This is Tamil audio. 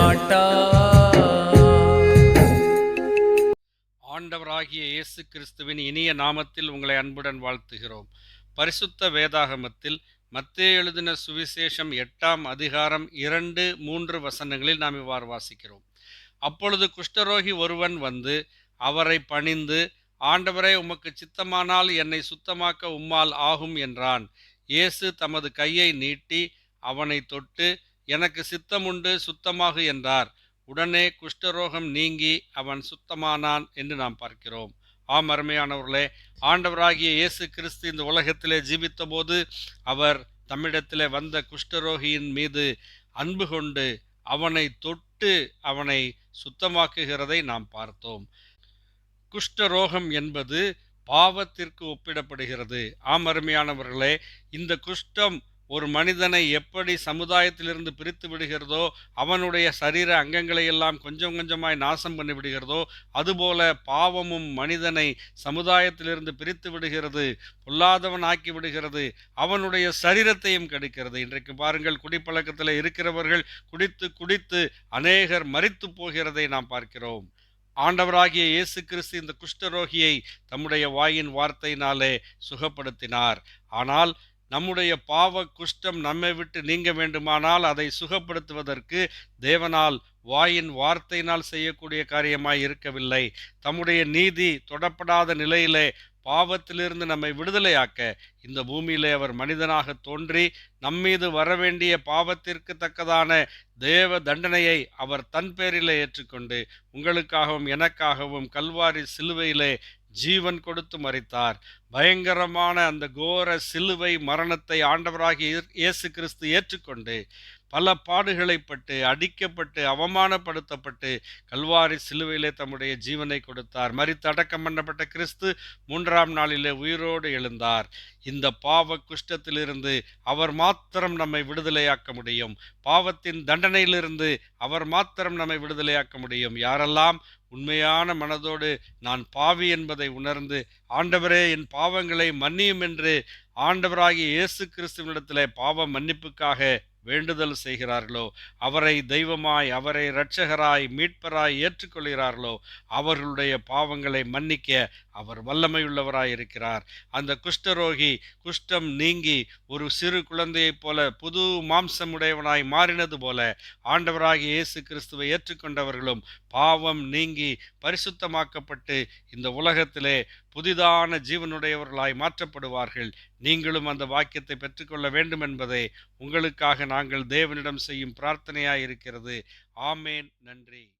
மாட்டா. ஆண்டவராகிய இயேசு கிறிஸ்துவின் இனிய நாமத்தில் உங்களை அன்புடன் வாழ்த்துகிறோம். பரிசுத்த வேதாகமத்தில் மத்திய எழுதின சுவிசேஷம் எட்டாம் அதிகாரம் இரண்டு மூன்று வசனங்களில் நாம் இவ்வாறு வாசிக்கிறோம். அப்பொழுது குஷ்டரோகி ஒருவன் வந்து அவரை பணிந்து ஆண்டவரே உமக்கு சித்தமானால் என்னை சுத்தமாக்க உம்மால் ஆகும் என்றான். இயேசு தமது கையை நீட்டி அவனை தொட்டு எனக்கு சித்தமுண்டு சுத்தமாகு என்றார். உடனே குஷ்டரோகம் நீங்கி அவன் சுத்தமானான் என்று நாம் பார்க்கிறோம். ஆம் அருமையானவர்களே ஆண்டவராகிய இயேசு கிறிஸ்து இந்த உலகத்திலே ஜீவித்தபோது அவர் தம்மிடத்திலே வந்த குஷ்டரோகியின் மீது அன்பு கொண்டு அவனை தொட்டு அவனை சுத்தமாக்குகிறதை நாம் பார்த்தோம். குஷ்டரோகம் என்பது பாவத்திற்கு ஒப்பிடப்படுகிறது. ஆம் அருமையானவர்களே இந்த குஷ்டம் ஒரு மனிதனை எப்படி சமுதாயத்திலிருந்து பிரித்து விடுகிறதோ அவனுடைய சரீர அங்கங்களை எல்லாம் கொஞ்சம் கொஞ்சமாய் நாசம் பண்ணி விடுகிறதோ அதுபோல பாவமும் மனிதனை சமுதாயத்திலிருந்து பிரித்து விடுகிறது பொல்லாதவன் ஆக்கி விடுகிறது அவனுடைய சரீரத்தையும் கெடுக்கிறது. இன்றைக்கு பாருங்கள் குடிப்பழக்கத்தில் இருக்கிறவர்கள் குடித்து குடித்து அநேகர் மறித்து போகிறதை நாம் பார்க்கிறோம். ஆண்டவராகிய இயேசு கிறிஸ்து இந்த குஷ்டரோகியை தம்முடைய வாயின் வார்த்தையினாலே சுகப்படுத்தினார். ஆனால் நம்முடைய பாவ குஷ்டம் நம்மை விட்டு நீங்க வேண்டுமானால் அதை சுகப்படுத்துவதற்கு தேவனால் வாயின் வார்த்தையினால் செய்யக்கூடிய காரியமாய் இருக்கவில்லை. தம்முடைய நீதி தொடப்படாத நிலையிலே பாவத்திலிருந்து நம்மை விடுதலையாக்க இந்த பூமியிலே அவர் மனிதனாக தோன்றி நம்மீது வரவேண்டிய பாவத்திற்கு தக்கதான தேவ தண்டனையை அவர் தன் பேரிலே ஏற்றுக்கொண்டு உங்களுக்காகவும் எனக்காகவும் கல்வாரி சிலுவையிலே ஜீவன் கொடுத்து மறித்தார் பயங்கரமான அந்த கோர சிலுவை மரணத்தை ஆண்டவராகி இயேசு கிறிஸ்து ஏற்றுக்கொண்டு பல பாடுகளை பட்டு அடிக்கப்பட்டு அவமானப்படுத்தப்பட்டு கல்வாரி சிலுவையிலே தம்முடைய ஜீவனை கொடுத்தார். மறித்து அடக்கம் பண்ணப்பட்ட கிறிஸ்து மூன்றாம் நாளிலே உயிரோடு எழுந்தார். இந்த பாவ குஷ்டத்திலிருந்து அவர் மாத்திரம் நம்மை விடுதலையாக்க முடியும். பாவத்தின் தண்டனையிலிருந்து அவர் மாத்திரம் நம்மை விடுதலையாக்க முடியும். யாரெல்லாம் உண்மையான மனதோடு நான் பாவி என்பதை உணர்ந்து ஆண்டவரே என் பாவங்களை மன்னியும் என்று ஆண்டவராகிய இயேசு கிறிஸ்துவனிடத்திலே பாவ மன்னிப்புக்காக வேண்டுதல் செய்கிறார்களோ அவரை தெய்வமாய் அவரை இரட்சகராய் மீட்பராய் ஏற்றுக்கொள்கிறார்களோ அவர்களுடைய பாவங்களை மன்னிக்க அவர் வல்லமையுள்ளவராய் இருக்கிறார் அந்த குஷ்டரோகி குஷ்டம் நீங்கி ஒரு சிறு குழந்தையைப் போல புது மாம்சமுடையவனாய் மாறினது போல ஆண்டவராகிய இயேசு கிறிஸ்துவை ஏற்றுக்கொண்டவர்களும் பாவம் நீங்கி பரிசுத்தமாக்கப்பட்டு இந்த உலகத்திலே புதிதான ஜீவனுடையவர்களாய் மாற்றப்படுவார்கள். நீங்களும் அந்த வாக்கியத்தை பெற்றுக்கொள்ள வேண்டும் என்பதே உங்களுக்காக நாங்கள் தேவனிடம் செய்யும் பிரார்த்தனையாய் இருக்கிறது ஆமேன். நன்றி.